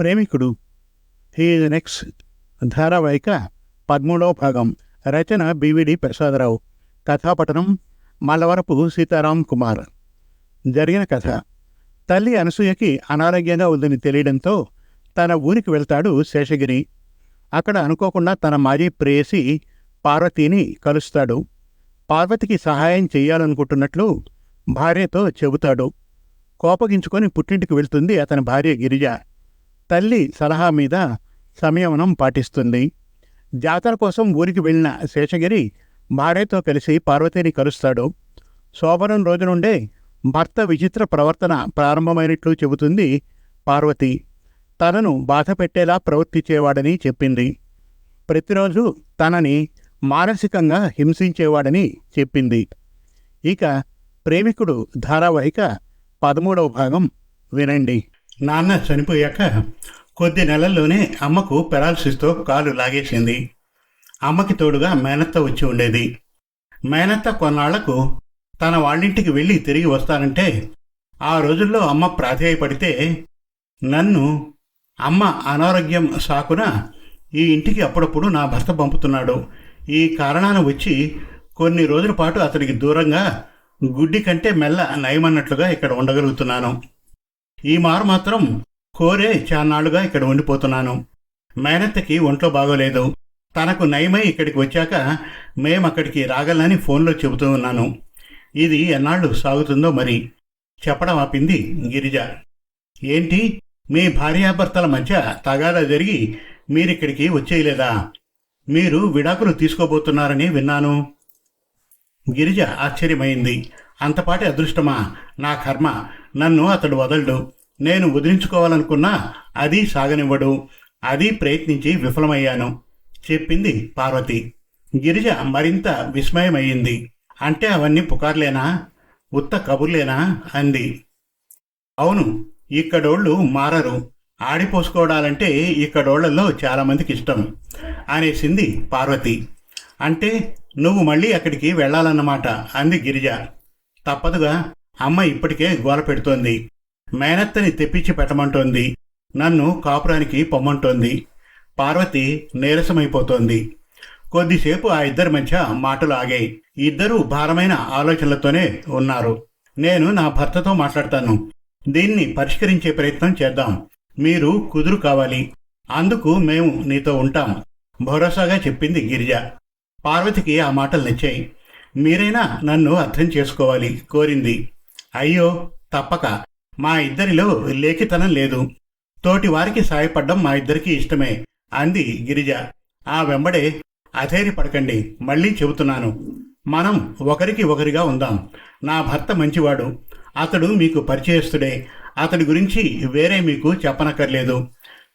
ప్రేమికుడు. హీఈ్ next ధారావాహిక పదమూడవ భాగం. రచన బివిడి ప్రసాదరావు. కథాపఠనం మల్లవరపు సీతారాం కుమార్. జరిగిన కథ. తల్లి అనసూయకి అనారోగ్యంగా ఉందని తెలియడంతో తన ఊరికి వెళ్తాడు శేషగిరి. అక్కడ అనుకోకుండా తన మాజీ ప్రేయసి పార్వతిని కలుస్తాడు. పార్వతికి సహాయం చేయాలనుకుంటున్నట్లు భార్యతో చెబుతాడు. కోపగించుకొని పుట్టింటికి వెళ్తుంది అతని భార్య గిరిజ. తల్లి సలహా మీద సంయమనం పాటిస్తుంది. జాతర కోసం ఊరికి వెళ్ళిన శేషగిరి భార్యతో కలిసి పార్వతిని కలుస్తాడు. శోభనం రోజు నుండే భర్త విచిత్ర ప్రవర్తన ప్రారంభమైనట్లు చెబుతుంది పార్వతి. తనను బాధ పెట్టేలా ప్రవర్తించేవాడని చెప్పింది. ప్రతిరోజు తనని మానసికంగా హింసించేవాడని చెప్పింది. ఇక ప్రేమికుడు ధారావాహిక పదమూడవ భాగం వినండి. నాన్న చనిపోయాక కొద్ది నెలల్లోనే అమ్మకు పెరాలసిస్తో కాలు లాగేసింది. అమ్మకి తోడుగా మేనత్త వచ్చి ఉండేది. మేనత్త కొన్నాళ్ళకు తన వాళ్ళింటికి వెళ్ళి తిరిగి వస్తానంటే ఆ రోజుల్లో అమ్మ ప్రాధేయపడితే నన్ను అమ్మ అనారోగ్యం సాకున ఈ ఇంటికి అప్పుడప్పుడు నా భర్త పంపుతున్నాడు. ఈ కారణాన వచ్చి కొన్ని రోజుల పాటు అతనికి దూరంగా గుడ్డి కంటే మెల్ల నయమన్నట్లుగా ఇక్కడ ఉండగలుగుతున్నాను. ఈ మారు మాత్రం కోరే చాన్నాళ్ళుగా ఇక్కడ ఉండిపోతున్నాను. మేనత్తకి ఒంట్లో బాగోలేదు. తనకు నయమై ఇక్కడికి వచ్చాక మేం అక్కడికి రాగలనని ఫోన్లో చెబుతూ ఉన్నాను. ఇది ఎన్నాళ్ళు సాగుతుందో మరి? చెప్పడం ఆపింది గిరిజ. ఏంటి? మీ భార్యాభర్తల మధ్య తగాదా జరిగి మీరిక్కడికి వచ్చేయలేదా? మీరు విడాకులు తీసుకోబోతున్నారని విన్నాను. గిరిజ ఆశ్చర్యమైంది. అంతపాటి అదృష్టమా? నా కర్మ నన్ను అతడు వదలడు. నేను వదిలించుకోవాలనుకున్నా అది సాగనివ్వడు. అది ప్రయత్నించి విఫలమయ్యాను. చెప్పింది పార్వతి. గిరిజ మరింత విస్మయమయ్యింది. అంటే అవన్నీ పుకార్లేనా? ఉత్త కబుర్లేనా? అంది. అవును ఇక్కడోళ్ళు మారరు. ఆడిపోసుకోవడాలంటే ఇక్కడోళ్ళలో చాలామందికి ఇష్టం అనేసింది పార్వతి. అంటే నువ్వు మళ్ళీ అక్కడికి వెళ్ళాలన్నమాట అంది గిరిజ. తప్పదుగా. అమ్మ ఇప్పటికే గోల పెడుతోంది. మేనత్తని తెప్పించి పెట్టమంటోంది. నన్ను కాపురానికి పొమ్మంటోంది. పార్వతి నీరసమైపోతోంది. కొద్దిసేపు ఆ ఇద్దరి మధ్య మాటలు ఆగాయి. ఇద్దరూ భారమైన ఆలోచనలతోనే ఉన్నారు. నేను నా భర్తతో మాట్లాడతాను. దీన్ని పరిష్కరించే ప్రయత్నం చేద్దాం. మీరు కుదురు కావాలి. అందుకు మేము నీతో ఉంటాం. భరోసాగా చెప్పింది గిరిజ. పార్వతికి ఆ మాటలు నచ్చాయి. మీరైనా నన్ను అర్థం చేసుకోవాలి కోరింది. అయ్యో తప్పక. మా ఇద్దరిలో లేఖితనం లేదు. తోటి వారికి సాయపడ్డం మా ఇద్దరికీ ఇష్టమే అంది గిరిజ. ఆ వెంబడే అధైర్యపడకండి మళ్ళీ చెబుతున్నాను. మనం ఒకరికి ఒకరిగా ఉందాం. నా భర్త మంచివాడు. అతడు మీకు పరిచయస్తుడే. అతడి గురించి వేరే మీకు చెప్పనక్కర్లేదు.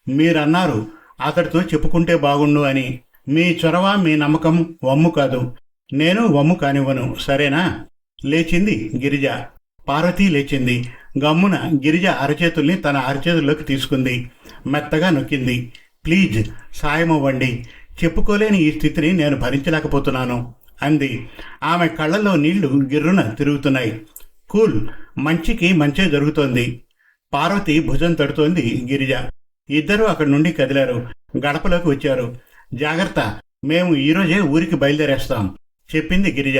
మీరన్నారు అతడితో చెప్పుకుంటే బాగుండు అని. మీ చొరవ మీ నమ్మకం వమ్ము కాదు. నేను వమ్ము కానివ్వను సరేనా? లేచింది గిరిజ. పార్వతి లేచింది. గమ్మున గిరిజ అరచేతుల్ని తన అరచేతుల్లోకి తీసుకుంది. మెత్తగా నొక్కింది. ప్లీజ్ సాయమవ్వండి. చెప్పుకోలేని ఈ స్థితిని నేను భరించలేకపోతున్నాను అంది. ఆమె కళ్ళల్లో నీళ్ళు గిర్రున తిరుగుతున్నాయి. కూల్ మంచికి మంచే జరుగుతోంది. పార్వతి భుజం తడుతోంది గిరిజ. ఇద్దరూ అక్కడి నుండి కదిలారు. గడపలోకి వచ్చారు. జాగ్రత్త మేము ఈరోజే ఊరికి బయలుదేరేస్తాం. చెప్పింది గిరిజ.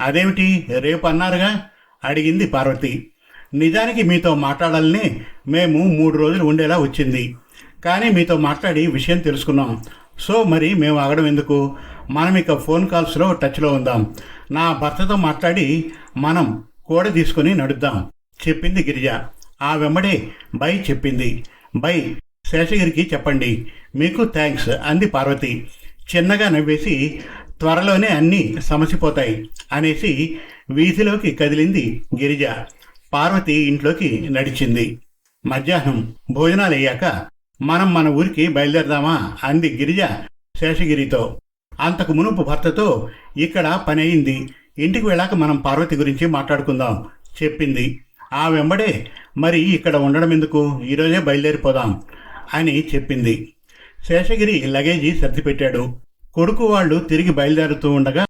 అదేమిటి? రేపు అన్నారుగా? అడిగింది పార్వతి. నిజానికి మీతో మాట్లాడాలని మేము మూడు రోజులు ఉండేలా వచ్చింది. కానీ మీతో మాట్లాడి విషయం తెలుసుకున్నాం. సో మరి మేము ఆగడం ఎందుకు? మనం ఇక ఫోన్ కాల్స్లో టచ్లో ఉందాం. నా భర్తతో మాట్లాడి మనం కూడ తీసుకుని నడుద్దాం చెప్పింది గిరిజ. ఆ వెంబడే బై చెప్పింది. బై శేషగిరికి చెప్పండి. మీకు థ్యాంక్స్ అంది పార్వతి. చిన్నగా నవ్వేసి త్వరలోనే అన్నీ సమసిపోతాయి అనేసి వీధిలోకి కదిలింది గిరిజ. పార్వతి ఇంట్లోకి నడిచింది. మధ్యాహ్నం భోజనాలయ్యాక మనం మన ఊరికి బయలుదేరదామా? అంది గిరిజ శేషగిరితో. అంతకు మునుపు భర్తతో ఇక్కడ పని అయింది ఇంటికి వెళ్ళాక మనం పార్వతి గురించి మాట్లాడుకుందాం చెప్పింది. ఆ వెంబడే మరి ఇక్కడ ఉండడం ఎందుకు? ఈరోజే బయలుదేరిపోదాం అని చెప్పింది. శేషగిరి లగేజీ సర్దిపెట్టాడు. కొడుకు వాళ్ళు తిరిగి బయలుదేరుతూ ఉండగా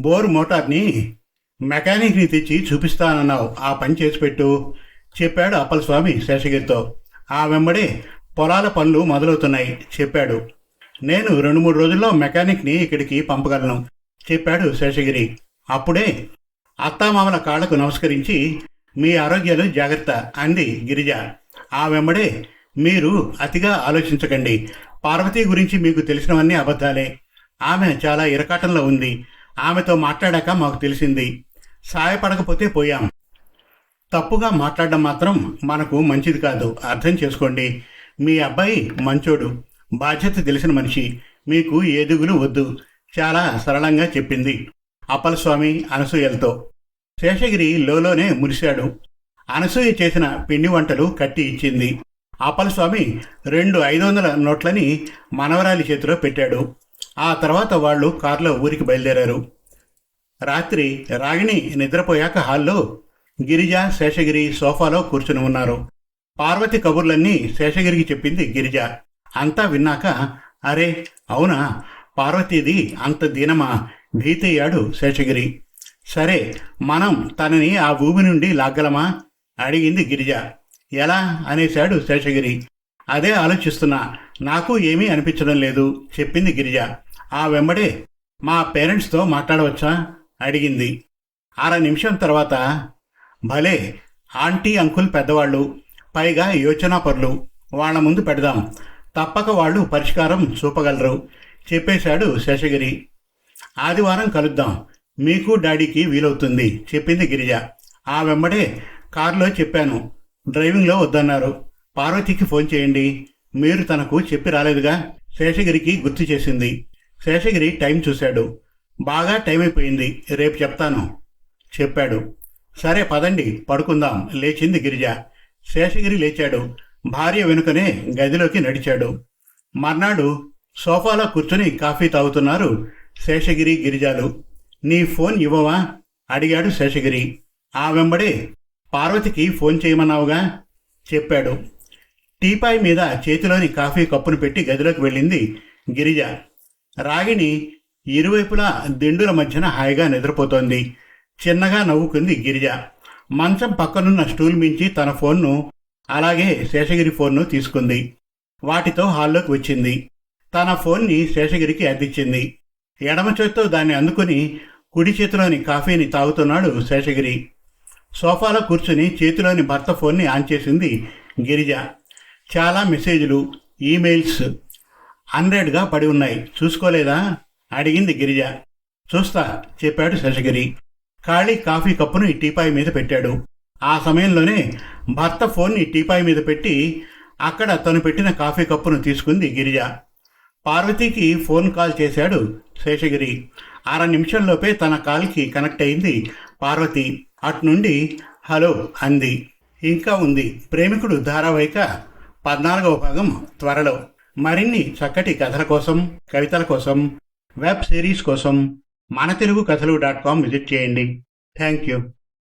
బోర్ మోటార్ని మెకానిక్ని తెచ్చి చూపిస్తానన్నావు. ఆ పని చేసి పెట్టు చెప్పాడు అప్పలస్వామి శేషగిరితో. ఆ వెంబడే పొలాల పనులు మొదలవుతున్నాయి చెప్పాడు. నేను రెండు మూడు రోజుల్లో మెకానిక్ని ఇక్కడికి పంపగలను చెప్పాడు శేషగిరి. అప్పుడే అత్తామామల కాళ్ళకు నమస్కరించి మీ ఆరోగ్యాలు జాగ్రత్త అంది గిరిజ. ఆ వెంబడే మీరు అతిగా ఆలోచించకండి. పార్వతి గురించి మీకు తెలిసినవన్నీ అబద్ధాలే. ఆమె చాలా ఇరకాటంలో ఉంది. ఆమెతో మాట్లాడాక మాకు తెలిసింది. సాయపడకపోతే పోయాం. తప్పుగా మాట్లాడడం మాత్రం మనకు మంచిది కాదు. అర్థం చేసుకోండి. మీ అబ్బాయి మంచోడు. బాధ్యత తెలిసిన మనిషి. మీకు ఏదుగులు వద్దు. చాలా సరళంగా చెప్పింది. అప్పలస్వామి అనసూయలతో. శేషగిరి లోలోనే మురిశాడు. అనసూయ చేసిన పిండి వంటలు కట్టి ఇచ్చింది. అప్పలస్వామి రెండు ఐదు వందల నోట్లని మనవరాలి చేతిలో పెట్టాడు. ఆ తర్వాత వాళ్ళు కారులో ఊరికి బయలుదేరారు. రాత్రి రాగిణి నిద్రపోయాక హాల్లో గిరిజ శేషగిరి సోఫాలో కూర్చుని ఉన్నారు. పార్వతి కబుర్లన్నీ శేషగిరికి చెప్పింది గిరిజ. అంతా విన్నాక అరే అవునా? పార్వతీది అంత దీనమా? భీతయ్యాడు శేషగిరి. సరే మనం తనని ఆ భూమి నుండి లాగ్గలమా? అడిగింది గిరిజ. ఎలా? అనేశాడు శేషగిరి. అదే ఆలోచిస్తున్నా. నాకు ఏమీ అనిపించడం లేదు చెప్పింది గిరిజ. ఆ వెంబడే మా పేరెంట్స్తో మాట్లాడవచ్చా? అడిగింది. అర నిమిషం తర్వాత భలే ఆంటీ అంకుల్ పెద్దవాళ్ళు పైగా యోచనాపరులు వాళ్ళ ముందు పెడదాం. తప్పక వాళ్ళు పరిష్కారం చూపగలరు చెప్పేశాడు శేషగిరి. ఆదివారం కలుద్దాం. మీకు డాడీకి వీలవుతుంది చెప్పింది గిరిజ. ఆ వెంబడే కారులో చెప్పాను. డ్రైవింగ్లో వద్దన్నారు. పార్వతికి ఫోన్ చేయండి. మీరు తనకు చెప్పి రాలేదుగా? శేషగిరికి గుర్తు చేసింది. శేషగిరి టైం చూశాడు. బాగా టైం అయిపోయింది. రేపు చెప్తాను. చెప్పాడు. సరే పదండి. పడుకుందాం. లేచింది గిరిజ. శేషగిరి లేచాడు. భార్య వెనుకనే గదిలోకి నడిచాడు. మర్నాడు సోఫాలో కూర్చుని కాఫీ తాగుతున్నారు శేషగిరి గిరిజాలు. నీ ఫోన్ ఇవ్వవా? అడిగాడు శేషగిరి. ఆ వెంబడే పార్వతికి ఫోన్ చేయమన్నావుగా? చెప్పాడు. టీపాయ్ మీద చేతిలోని కాఫీ కప్పును పెట్టి గదిలోకి వెళ్ళింది గిరిజ. రాగిణి ఇరువైపులా దిండుల మధ్యన హాయిగా నిద్రపోతోంది. చిన్నగా నవ్వుకుంది గిరిజ. మంచం పక్కనున్న స్టూల్ మించి తన ఫోన్ను అలాగే శేషగిరి ఫోన్ను తీసుకుంది. వాటితో హాల్లోకి వచ్చింది. తన ఫోన్ని శేషగిరికి అందించింది. ఎడమ చేత్తో దాన్ని అందుకుని కుడి చేతిలోని కాఫీని తాగుతున్నాడు శేషగిరి. సోఫాలో కూర్చుని చేతిలోని భర్త ఫోన్ని ఆన్ చేసింది గిరిజ. చాలా మెసేజ్లు ఈమెయిల్స్ హండ్రెడ్గా పడి ఉన్నాయి. చూసుకోలేదా? అడిగింది గిరిజ. చూస్తా చెప్పాడు శేషగిరి ఖాళీ కాఫీ కప్పును ఈ టీపాయ్ మీద పెట్టాడు. ఆ సమయంలోనే భర్త ఫోన్ని టీపాయ్ మీద పెట్టి అక్కడ తను పెట్టిన కాఫీ కప్పును తీసుకుంది గిరిజ. పార్వతికి ఫోన్ కాల్ చేశాడు శేషగిరి అర నిమిషంలోపే తన కాల్కి కనెక్ట్ అయింది పార్వతి. అటు నుండి హలో అంది. ఇంకా ఉంది. ప్రేమికుడు ధారావాహిక పద్నాలుగవ భాగం త్వరలో. మరిన్ని చక్కటి కథల కోసం కవితల కోసం వెబ్ సిరీస్ కోసం మన తెలుగు కథలు డాట్ కామ్ విజిట్ చేయండి. Thank you